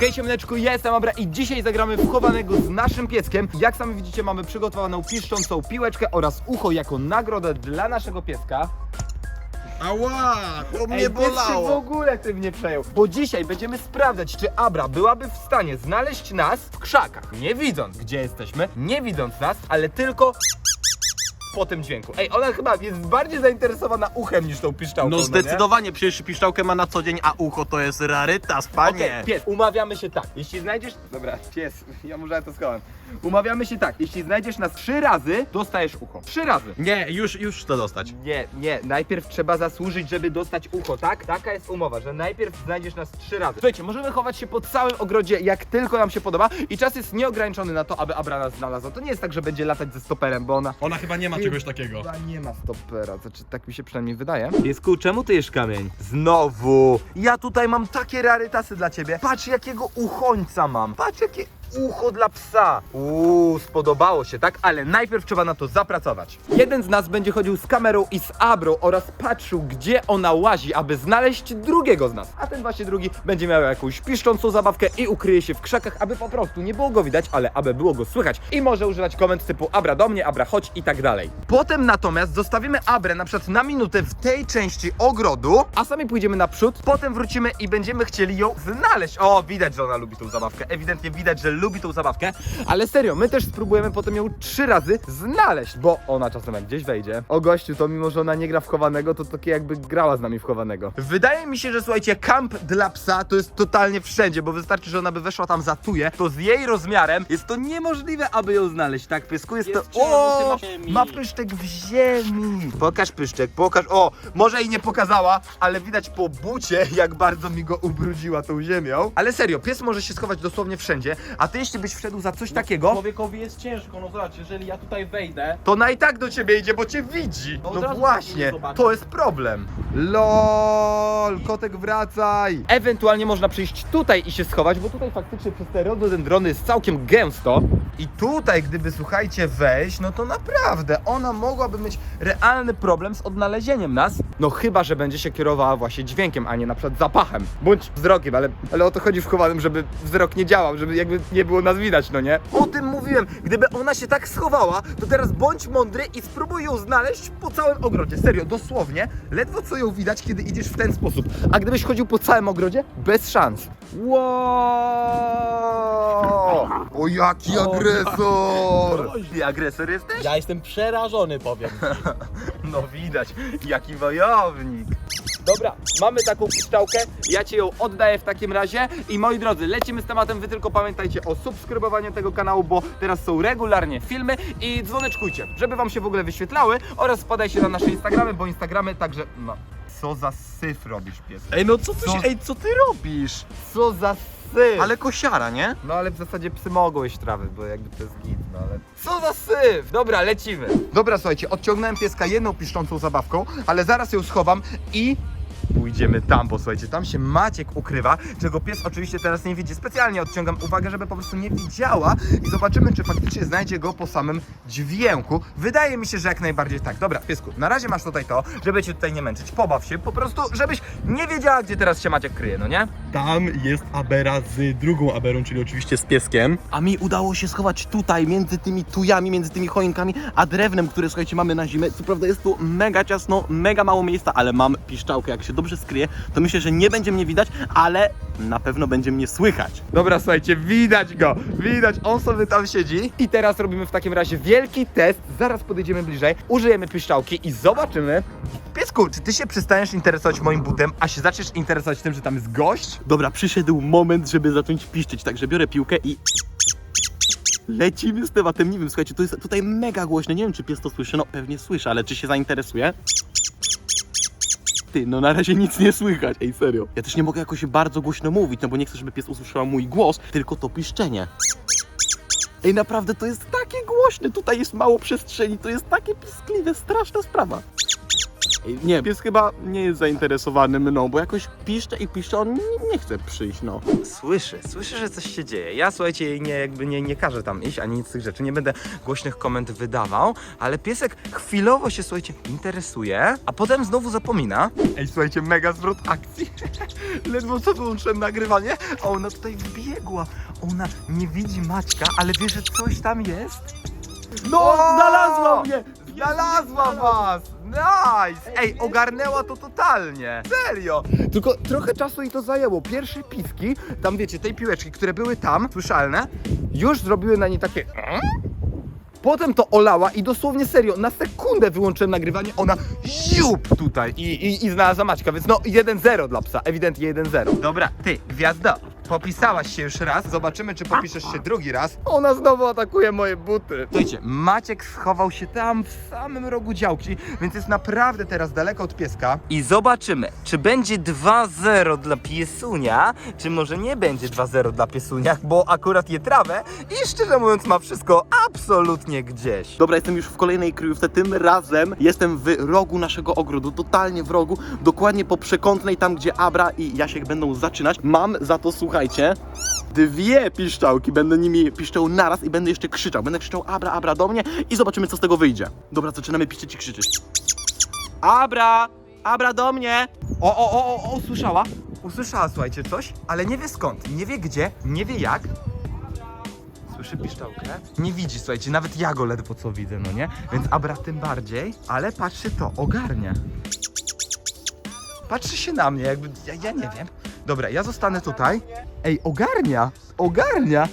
Hej siemaneczku, ja jestem Abra i dzisiaj zagramy w chowanego z naszym pieskiem. Jak sami widzicie mamy przygotowaną piszczącą piłeczkę oraz ucho jako nagrodę dla naszego pieska. Ała, to mnie Ej, pies się w bolało. ogóle tym nie przejął. Bo dzisiaj będziemy sprawdzać, czy Abra byłaby w stanie znaleźć nas w krzakach. Nie widząc, gdzie jesteśmy, nie widząc nas, ale tylko po tym dźwięku. Ej, ona chyba jest bardziej zainteresowana uchem niż tą piszczałką. No nie? zdecydowanie, przecież piszczałkę ma na co dzień, a ucho to jest rarytas, Okej, panie. pies, umawiamy się tak. Jeśli znajdziesz. Dobra, pies, ja może to schowam. Umawiamy się tak. Jeśli znajdziesz nas trzy razy, dostajesz ucho. Trzy razy. Nie, już, już chcę dostać. Nie, nie, najpierw trzeba zasłużyć, żeby dostać ucho, tak? Taka jest umowa, że najpierw znajdziesz nas trzy razy. Słuchajcie, możemy chować się po całym ogrodzie, jak tylko nam się podoba i czas jest nieograniczony na to, aby Abra nas znalazła. To nie jest tak, że będzie latać ze stoperem, bo ona... Ona chyba nie ma czegoś takiego. Chyba nie ma stopera, znaczy tak mi się przynajmniej wydaje. Piesku, czemu ty jesz kamień? Znowu! Ja tutaj mam takie rarytasy dla ciebie. Patrz jakiego uchońca mam. Patrz jakie ucho dla psa. Uuu, spodobało się, tak? Ale najpierw trzeba na to zapracować. Jeden z nas będzie chodził z kamerą i z Abrą oraz patrzył, gdzie ona łazi, aby znaleźć drugiego z nas. A ten właśnie drugi będzie miał jakąś piszczącą zabawkę i ukryje się w krzakach, aby po prostu nie było go widać, ale aby było go słychać. I może używać komend typu Abra do mnie, Abra chodź i tak dalej. Potem natomiast zostawimy Abrę na przykład na minutę w tej części ogrodu, a sami pójdziemy naprzód, potem wrócimy i będziemy chcieli ją znaleźć. O, widać, że ona lubi tą zabawkę. Ewidentnie widać, że lubi tą zabawkę, ale serio, my też spróbujemy potem ją trzy razy znaleźć, bo ona czasem jak gdzieś wejdzie. O gościu, to mimo, że ona nie gra w chowanego, to takie jakby grała z nami w chowanego. Wydaje mi się, że słuchajcie, kamp dla psa to jest totalnie wszędzie, bo wystarczy, że ona by weszła tam za tuje, to z jej rozmiarem jest to niemożliwe, aby ją znaleźć, tak? Piesku jest, Jest to... O, ma pyszczek w ziemi. Pokaż pyszczek, pokaż. O, może i nie pokazała, ale widać po bucie, jak bardzo mi go ubrudziła tą ziemią. Ale serio, pies może się schować dosłownie wszędzie, a ty jeśli byś wszedł za coś takiego, Człowiekowi jest ciężko, no zobacz, jeżeli ja tutaj wejdę, to na i tak do ciebie idzie, bo cię widzi. No od No właśnie, to jest problem. LOL, kotek wracaj. Ewentualnie można przyjść tutaj i się schować, bo tutaj faktycznie przez te rododendrony jest całkiem gęsto. I tutaj, gdyby słuchajcie wejść, no to naprawdę ona mogłaby mieć realny problem z odnalezieniem nas. No chyba, że będzie się kierowała właśnie dźwiękiem, a nie na przykład zapachem. Bądź wzrokiem, ale, ale o to chodzi w chowanym, żeby wzrok nie działał, żeby jakby nie było nas widać, no nie? O tym mówiłem. Gdyby ona się tak schowała, to teraz bądź mądry i spróbuj ją znaleźć po całym ogrodzie. Serio, dosłownie. Ledwo co ją widać, kiedy idziesz w ten sposób. A gdybyś chodził po całym ogrodzie, bez szans. Wow! O jaki agresor! Ty agresor jesteś? ja jestem przerażony, powiem. No widać, jaki wojownik. Dobra, mamy taką piszczałkę, ja ci ją oddaję w takim razie i moi drodzy, lecimy z tematem, wy tylko pamiętajcie o subskrybowaniu tego kanału, bo teraz są regularnie filmy i dzwoneczkujcie, żeby wam się w ogóle wyświetlały oraz wpadajcie na nasze Instagramy, bo Instagramy także, no, co za syf robisz pies, Ej, no co ty, Co? ej, co ty robisz? co za syf. Ale kosiara, nie? No ale w zasadzie psy mogą jeść trawy, bo jakby to jest git, no ale... Co za syf! Dobra, lecimy. Dobra, słuchajcie, odciągnąłem pieska jedną piszczącą zabawką, ale zaraz ją schowam i... Pójdziemy tam, bo słuchajcie, tam się Maciek ukrywa, czego pies oczywiście teraz nie widzi. Specjalnie odciągam uwagę, żeby po prostu nie widziała i zobaczymy, czy faktycznie znajdzie go po samym dźwięku. Wydaje mi się, że jak najbardziej tak. Dobra, piesku, na razie masz tutaj to, żeby cię tutaj nie męczyć. Pobaw się, po prostu, żebyś nie wiedziała, gdzie teraz się Maciek kryje, no nie? Tam jest Abera z drugą Aberą, czyli oczywiście z pieskiem. A mi udało się schować tutaj, między tymi tujami, między tymi choinkami, a drewnem, które słuchajcie mamy na zimę. Co prawda jest tu mega ciasno, mega mało miejsca, ale mam piszczałkę. Jak się dobrze skryję, to myślę, że nie będzie mnie widać, ale na pewno będzie mnie słychać. Dobra, słuchajcie, widać go, widać, on sobie tam siedzi. I teraz robimy w takim razie wielki test, zaraz podejdziemy bliżej, użyjemy piszczałki i zobaczymy. Piesku, czy ty się przestaniesz interesować moim butem, a się zaczniesz interesować tym, że tam jest gość? Dobra, przyszedł moment, żeby zacząć piszczeć, także biorę piłkę i... Lecimy z tematem, nie wiem, słuchajcie, to jest tutaj mega głośno, nie wiem czy pies to słyszy, no pewnie słyszy, ale czy się zainteresuje? Ty, no na razie nic nie słychać, ej serio. Ja też nie mogę jakoś bardzo głośno mówić, no bo nie chcę, żeby pies usłyszał mój głos, tylko to piszczenie. Ej, naprawdę to jest takie głośne, tutaj jest mało przestrzeni, to jest takie piskliwe, straszna sprawa. Nie, pies chyba nie jest zainteresowany mną, bo jakoś piszcze i piszcze, on nie, nie chce przyjść, no. Słyszy, słyszy, że coś się dzieje. Ja słuchajcie, jej nie, jakby nie, nie każę tam iść, ani nic z tych rzeczy. Nie będę głośnych komend wydawał, ale piesek chwilowo się, słuchajcie, interesuje, a potem znowu zapomina. Ej, słuchajcie, mega zwrot akcji. Ledwo co wyłączyłem nagrywanie, a ona tutaj wbiegła. Ona nie widzi Maćka, ale wie, że coś tam jest. No, znalazła mnie! Znalazła was! Nice! Ej, ogarnęła to totalnie! Serio! Tylko trochę czasu jej to zajęło. Pierwsze piski, tam wiecie, tej piłeczki, które były tam, słyszalne, już zrobiły na nie takie... "Mm?" Potem to olała i dosłownie serio, na sekundę wyłączyłem nagrywanie, ona ziup tutaj i, i, i znalazła Maćka, więc no 1-0 dla psa, ewidentnie 1-0. Dobra, ty, gwiazdo, popisałaś się już raz, zobaczymy czy popiszesz się drugi raz. Ona znowu atakuje moje buty. Słuchajcie, Maciek schował się tam w samym rogu działki, więc jest naprawdę teraz daleko od pieska. I zobaczymy, czy będzie 2-0 dla piesunia, czy może nie będzie 2-0 dla piesunia, bo akurat je trawę i szczerze mówiąc ma wszystko absolutnie gdzieś. Dobra, jestem już w kolejnej kryjówce, tym razem jestem w rogu naszego ogrodu, totalnie w rogu, dokładnie po przekątnej, tam gdzie Abra i Jasiek będą zaczynać. Mam za to, słuchajcie, dwie piszczałki, będę nimi piszczał naraz i będę jeszcze krzyczał. Będę krzyczał Abra, Abra do mnie i zobaczymy, co z tego wyjdzie. Dobra, zaczynamy piszczeć i krzyczeć. Abra! Abra do mnie! O, o, o, o, o, usłyszała? Usłyszała, słuchajcie, coś, ale nie wie skąd, nie wie gdzie, nie wie jak. Słyszy piszczałkę? Nie widzi, słuchajcie, nawet ja go ledwo co widzę, no nie? Więc Abra tym bardziej, ale patrzy to, ogarnia. Patrzy się na mnie, jakby, ja, ja nie wiem. Dobra, ja zostanę tutaj. Ej, ogarnia, ogarnia.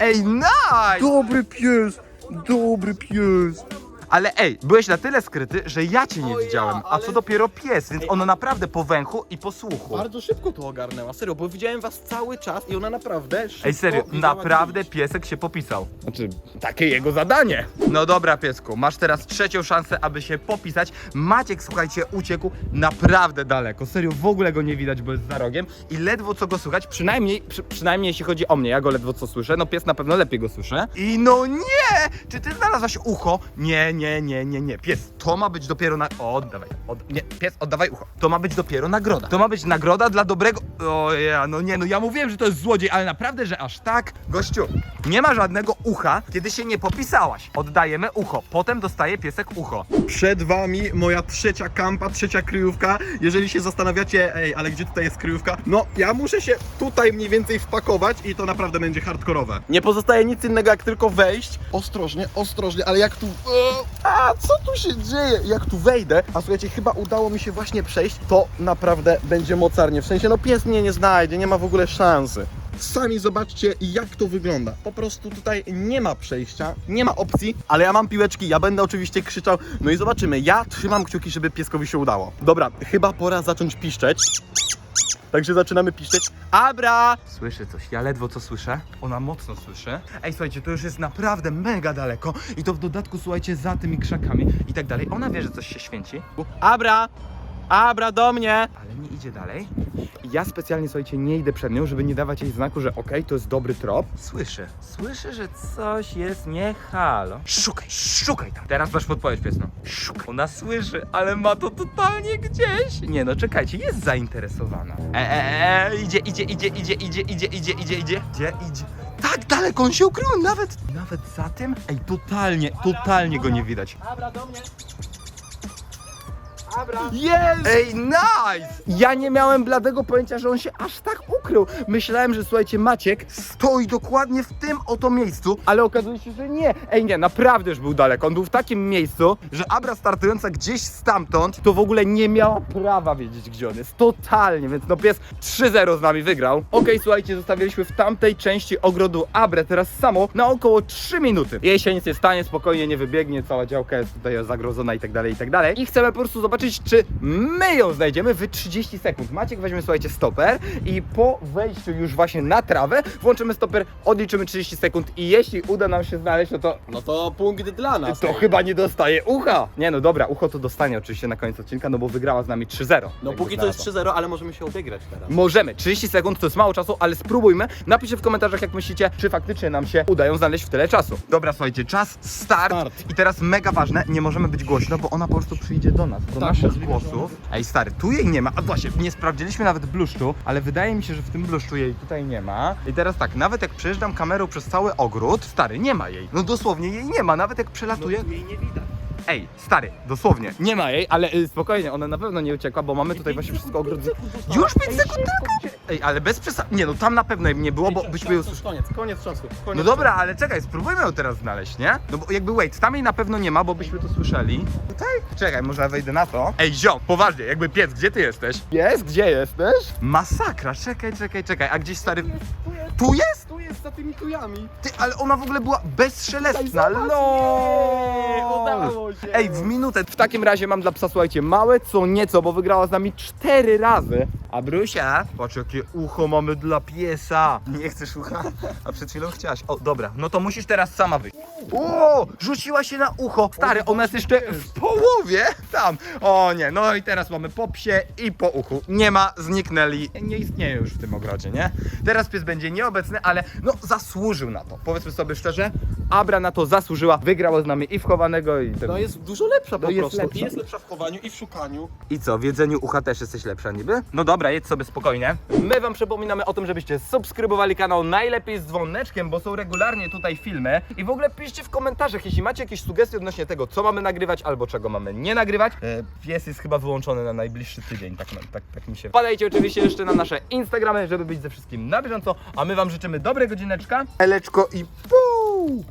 Ej, nice! Dobry pies! Dobry pies! Ale ej, byłeś na tyle skryty, że ja cię nie O ja, widziałem, a ale- co dopiero pies, więc Ej, ono naprawdę po węchu i po słuchu. Bardzo szybko to ogarnęła, serio, bo widziałem was cały czas i ona naprawdę szybko Ej, serio, naprawdę gdzie iść. piesek się popisał. Znaczy, takie jego zadanie. No dobra, piesku, masz teraz trzecią szansę, aby się popisać. Maciek, słuchajcie, uciekł naprawdę daleko. Serio, w ogóle go nie widać, bo jest za rogiem i ledwo co go słychać, przynajmniej, przy, przynajmniej jeśli chodzi o mnie, ja go ledwo co słyszę, no pies na pewno lepiej go słyszę. I no nie! Czy ty znalazłaś ucho? Nie, nie, nie, nie, nie. Pies, to ma być dopiero na... O, oddawaj. Od... Nie, pies, oddawaj ucho. To ma być dopiero nagroda. To ma być nagroda dla dobrego... O ja, no nie, no ja mówiłem, że to jest złodziej, ale naprawdę, że aż tak? Gościu, nie ma żadnego ucha, kiedy się nie popisałaś. Oddajemy ucho, potem dostaje piesek ucho. Przed wami moja trzecia kampa, trzecia kryjówka. Jeżeli się zastanawiacie, ej, ale gdzie tutaj jest kryjówka? No, ja muszę się tutaj mniej więcej wpakować i to naprawdę będzie hardkorowe. Nie pozostaje nic innego jak tylko wejść. Ostrożnie, ostrożnie, ale jak tu... A, co tu się dzieje? Jak tu wejdę, a słuchajcie, chyba udało mi się właśnie przejść, to naprawdę będzie mocarnie. W sensie, no pies mnie nie znajdzie, nie ma w ogóle szansy. Sami zobaczcie, jak to wygląda. Po prostu tutaj nie ma przejścia, nie ma opcji, ale ja mam piłeczki, ja będę oczywiście krzyczał. No i zobaczymy. Ja trzymam kciuki, żeby pieskowi się udało. Dobra, chyba pora zacząć piszczeć. Także zaczynamy piszczeć. Abra! Słyszy coś, ja ledwo co słyszę. Ona mocno słyszy. Ej, słuchajcie, to już jest naprawdę mega daleko. I to w dodatku, słuchajcie, za tymi krzakami i tak dalej. Ona wie, że coś się święci, Abra! Abra do mnie! ale nie idzie dalej. Ja specjalnie, słuchajcie, nie idę przed nią, żeby nie dawać jej znaku, że okej, to jest dobry trop. Słyszę, słyszę, że coś jest nie halo. Szukaj, szukaj tam. Teraz masz podpowiedź, piesno. Szukaj. Ona słyszy, ale ma to totalnie gdzieś. Nie no, czekajcie, jest zainteresowana. Eee, e, idzie, idzie, idzie, idzie, idzie, idzie, idzie, idzie, idzie. Gdzie idzie? Tak daleko, on się ukrył, nawet, nawet za tym? Ej, totalnie, totalnie go nie widać. Abra do mnie! Jest! Ej, nice! Ja nie miałem bladego pojęcia, że on się aż tak ukrył. Myślałem, że słuchajcie, Maciek stoi dokładnie w tym oto miejscu, ale okazuje się, że nie. Ej, nie, naprawdę już był daleko. On był w takim miejscu, że Abra startująca gdzieś stamtąd, to w ogóle nie miała prawa wiedzieć, gdzie on jest. Totalnie, więc no pies 3-0 z nami wygrał. Okej, słuchajcie, zostawiliśmy w tamtej części ogrodu Abrę teraz samą na około 3 minuty. Jej się nic nie stanie, spokojnie nie wybiegnie, cała działka jest tutaj zagrożona i tak dalej, i tak dalej. I chcemy po prostu zobaczyć, czy my ją znajdziemy w 30 sekund. Maciek weźmie, słuchajcie, stoper i po wejściu już właśnie na trawę włączymy stoper, odliczymy 30 sekund i jeśli uda nam się znaleźć, no to No to punkt dla nas. to chyba nie dostaje ucha. Nie no dobra, ucho to dostanie oczywiście na koniec odcinka, no bo wygrała z nami 3-0. No Jakby póki to jest znalazła. 3-0, ale możemy się odegrać teraz. Możemy, 30 sekund to jest mało czasu, ale spróbujmy. Napiszcie w komentarzach, jak myślicie, czy faktycznie nam się udają znaleźć w tyle czasu. Dobra, słuchajcie, czas start. Start. I teraz mega ważne, nie możemy być głośno, bo ona po prostu przyjdzie do nas. Do Z głosów. Ej, stary, tu jej nie ma. A właśnie, nie sprawdziliśmy nawet bluszczu, ale wydaje mi się, że w tym bluszczu jej tutaj nie ma. I teraz tak, nawet jak przejeżdżam kamerą przez cały ogród, stary, nie ma jej. No dosłownie jej nie ma, nawet jak przelatuję. Jej nie widać. Ej, stary, dosłownie. Nie ma jej, ale y, spokojnie, ona na pewno nie uciekła, bo mamy tutaj właśnie wszystko ogrodzone. Już 5 sekund tylko? Ej, ale bez przesady. Nie no, tam na pewno jej nie było, bo byśmy ją usłyszeli. Koniec, koniec czasu. Koniec No dobra, ale czekaj, spróbujmy ją teraz znaleźć, nie? No bo jakby wait, tam jej na pewno nie ma, bo byśmy to słyszeli. Tutaj? Czekaj, może wejdę na to. Ej, ziom, poważnie, jakby piec, gdzie ty jesteś? Jest? Gdzie jesteś? Masakra, czekaj, czekaj, czekaj, a gdzieś stary... Tu jest? Tu jest za tymi tujami. Ty, ale ona w ogóle była bezszelestna, lol! Udało się. Ej, w minutę. W takim razie mam dla psa, słuchajcie, małe co nieco, bo wygrała z nami cztery razy. A Brusia, patrz jakie ucho mamy dla piesa. Nie chcesz ucha? A przed chwilą chciałaś. O, dobra, no to musisz teraz sama wyjść. O, rzuciła się na ucho. Stary, ona jest jeszcze w połowie tam. O nie, no i teraz mamy po psie i po uchu. Nie ma, zniknęli. Nie istnieje już w tym ogrodzie, nie? Teraz pies będzie nieobecny, ale no zasłużył na to. Powiedzmy sobie szczerze, Abra na to zasłużyła. Wygrała z nami i w chowanego i... No jest dużo lepsza po No jest prostu. lepsza. I jest lepsza w chowaniu i w szukaniu. I co, w jedzeniu ucha też jesteś lepsza niby? No dobra, jedz sobie spokojnie. My wam przypominamy o tym, żebyście subskrybowali kanał najlepiej z dzwoneczkiem, bo są regularnie tutaj filmy. I w ogóle piszcie w komentarzach, jeśli macie jakieś sugestie odnośnie tego, co mamy nagrywać albo czego mamy nie nagrywać. E, pies jest chyba wyłączony na najbliższy tydzień, tak, tak, tak mi się... Wpadajcie oczywiście jeszcze na nasze Instagramy, żeby być ze wszystkim na bieżąco, a my wam życzymy dobrego godzineczka. Eleczko i pół!